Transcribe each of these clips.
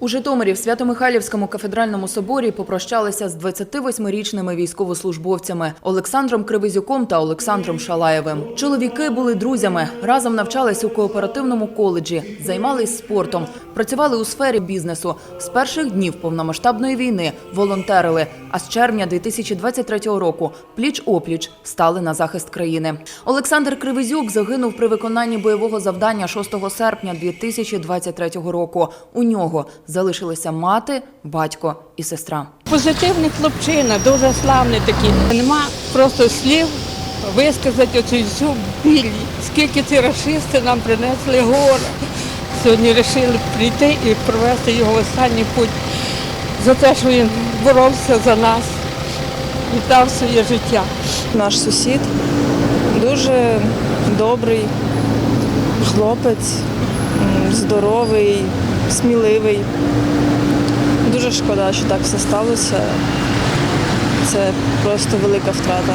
У Житомирі в Свято-Михайлівському кафедральному соборі попрощалися з 28-річними військовослужбовцями Олександром Кривизюком та Олександром Шалаєвим. Чоловіки були друзями, разом навчались у кооперативному коледжі, займались спортом, працювали у сфері бізнесу. З перших днів повномасштабної війни волонтерили, а з червня 2023 року пліч-опліч стали на захист країни. Олександр Кривизюк загинув при виконанні бойового завдання 6 серпня 2023 року. У нього залишилися мати, батько і сестра. Позитивний хлопчина, дуже славний такий. Нема просто слів висказати оцю всю біль. Скільки ці расисти нам принесли горе. Сьогодні вирішили прийти і провести його останній путь за те, що він боровся за нас, віддав своє життя. Наш сусід дуже добрий хлопець, здоровий, сміливий. Дуже шкода, що так все сталося. Це просто велика втрата.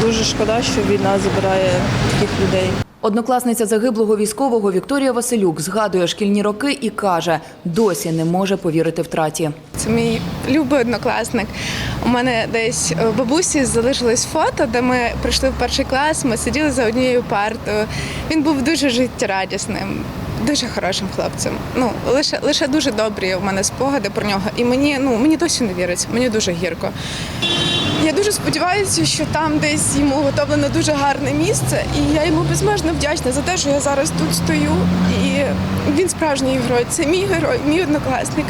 Дуже шкода, що війна забирає таких людей. Однокласниця загиблого військового Вікторія Василюк згадує шкільні роки і каже, досі не може повірити втраті. Це мій любий однокласник. У мене десь е, у бабусі залишилось фото, де ми прийшли в перший клас, ми сиділи за однією партою. Він був дуже життєрадісним, дуже хорошим хлопцем. Ну, лише, лише дуже добрі у мене спогади про нього. І мені, ну, мені досі не віриться, мені дуже гірко. Я дуже сподіваюся, що там десь йому готовлено дуже гарне місце, і я йому безмежно вдячна за те, що я зараз тут стою. І він справжній герой. Це мій герой, мій однокласник.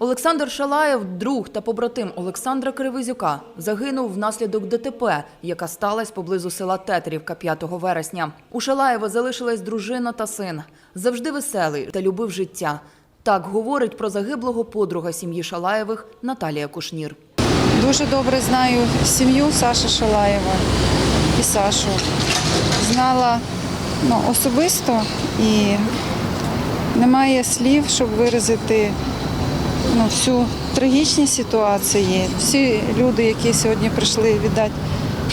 Олександр Шалаєв, друг та побратим Олександра Кривизюка, загинув внаслідок ДТП, яка сталася поблизу села Тетерівка 5 вересня. У Шалаєва залишилась дружина та син. Завжди веселий та любив життя. Так говорить про загиблого подруга сім'ї Шалаєвих Наталія Кушнір. Дуже добре знаю сім'ю Саши Шалаєва і Сашу. Знала ну, особисто і немає слів, щоб виразити ну, всю трагічність ситуації. Всі люди, які сьогодні прийшли віддати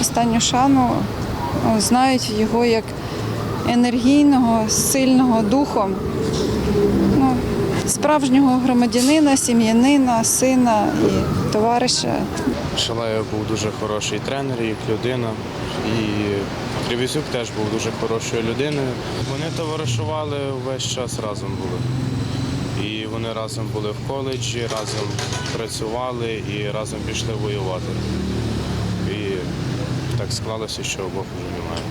останню шану, ну, знають його як енергійного, сильного духом. Ну, справжнього громадянина, сім'янина, сина і товариша. Шалаєв був дуже хороший тренер, як людина. І Кривізюк теж був дуже хорошою людиною. Вони товаришували весь час разом були. І вони разом були в коледжі, разом працювали і разом пішли воювати. І так склалося, що обох вже немає.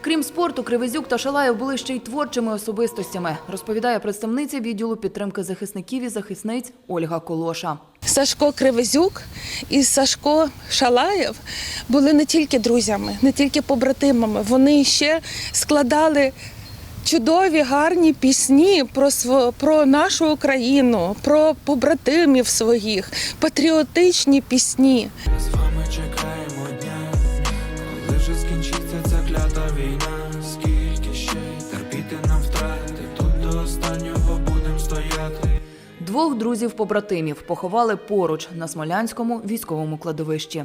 Крім спорту, Кривизюк та Шалаєв були ще й творчими особистостями, розповідає представниця відділу підтримки захисників і захисниць Ольга Колоша. Сашко Кривезюк і Сашко Шалаєв були не тільки друзями, не тільки побратимами. Вони ще складали чудові, гарні пісні про, сво- про нашу Україну, про побратимів своїх, патріотичні пісні. З вами чекаємо дня, коли вже скінчиться ця клята війна. Скільки ще терпіти нам втрати, тут до останнього будем стояти. Двох друзів-побратимів поховали поруч на Смолянському військовому кладовищі.